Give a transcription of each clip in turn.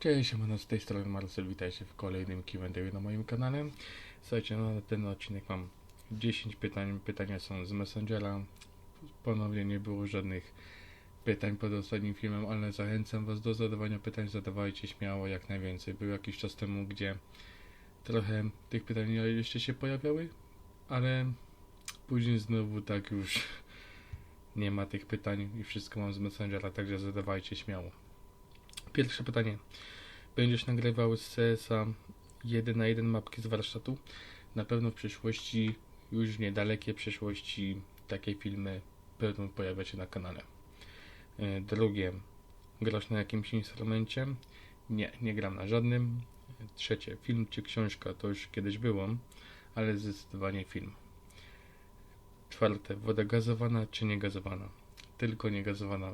Cześć, siemano, z tej strony Marcel, witajcie w kolejnym Q&A na moim kanale. Słuchajcie, no, na ten odcinek mam 10 pytań, pytania są z Messengera. Ponownie nie było żadnych pytań pod ostatnim filmem, ale zachęcam was do zadawania pytań, zadawajcie śmiało jak najwięcej. Był jakiś czas temu, gdzie trochę tych pytań jeszcze się pojawiały, ale później znowu tak już nie ma tych pytań i wszystko mam z Messengera, także zadawajcie śmiało. Pierwsze pytanie. Będziesz nagrywał z CS-a 1 na 1 mapki z warsztatu? Na pewno w przyszłości, już w niedalekiej przyszłości, takie filmy będą pojawiać się na kanale. E, Drugie. Grasz na jakimś instrumencie? Nie, nie gram na żadnym. Trzecie. Film czy książka? To już kiedyś było, ale zdecydowanie film. Czwarte. Woda gazowana czy niegazowana? Tylko niegazowana.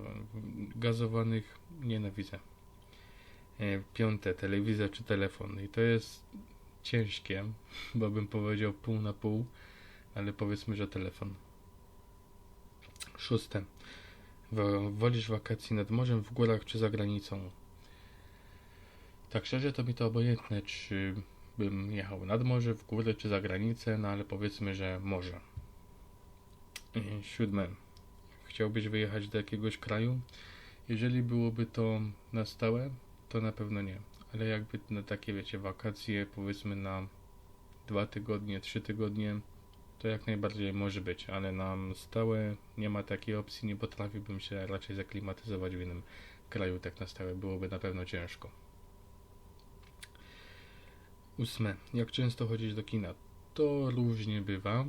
Gazowanych nienawidzę. E, Piąte, telewizor czy telefon. I to jest ciężkie, bo bym powiedział pół na pół, ale powiedzmy, że telefon. Szóste, wo- wolisz wakacji nad morzem, w górach czy za granicą? Tak szczerze to mi to obojętne, czy bym jechał nad morze, w górę czy za granicę, no ale powiedzmy, że morze. Siódme, chciałbyś wyjechać do jakiegoś kraju? Jeżeli byłoby to na stałe, to na pewno nie. Ale jakby na takie, wiecie, wakacje, powiedzmy na dwa tygodnie, trzy tygodnie, to jak najbardziej może być, ale na stałe nie ma takiej opcji, nie potrafiłbym się raczej zaklimatyzować w innym kraju tak na stałe, byłoby na pewno ciężko. Ósme. Jak często chodzisz do kina? To różnie bywa.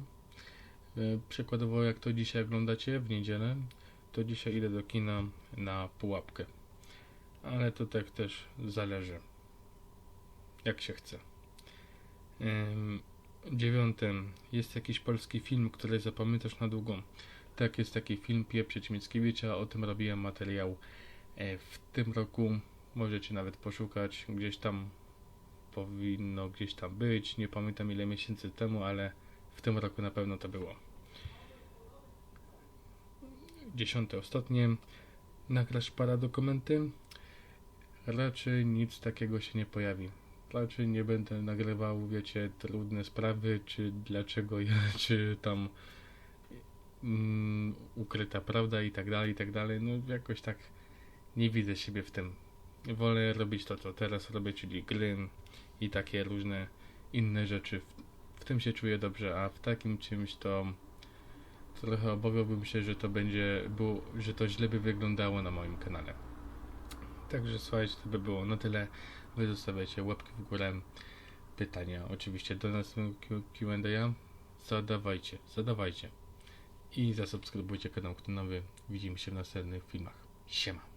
E, Przykładowo, jak to dzisiaj oglądacie w niedzielę, to dzisiaj idę do kina na pułapkę. Ale to tak też zależy. Jak się chce. Ym, Dziewiątym. Jest jakiś polski film, który zapamiętasz na długo. Tak, jest taki film Pieprzyć Mickiewicza. O tym robiłem materiał e, w tym roku. Możecie nawet poszukać. Gdzieś tam powinno gdzieś tam być. Nie pamiętam ile miesięcy temu, ale w tym roku na pewno to było. Dziesiąte, ostatnie. Nagrasz paradokumenty? Raczej nic takiego się nie pojawi. Raczej nie będę nagrywał, wiecie, trudne sprawy, czy dlaczego ja, czy tam mm, ukryta prawda i tak dalej, i tak dalej. No jakoś tak nie widzę siebie w tym. Wolę robić to, co teraz robię, czyli gry i takie różne inne rzeczy. W, w tym się czuję dobrze, a w takim czymś to trochę obawiałbym się, że to będzie, że to źle by wyglądało na moim kanale. Także słuchajcie, to by było na tyle. Wy zostawiacie łapki w górę, pytania oczywiście do następnego Q&A. Zadawajcie, zadawajcie. I zasubskrybujcie kanał, kto nowy. Widzimy się w następnych filmach. Siema.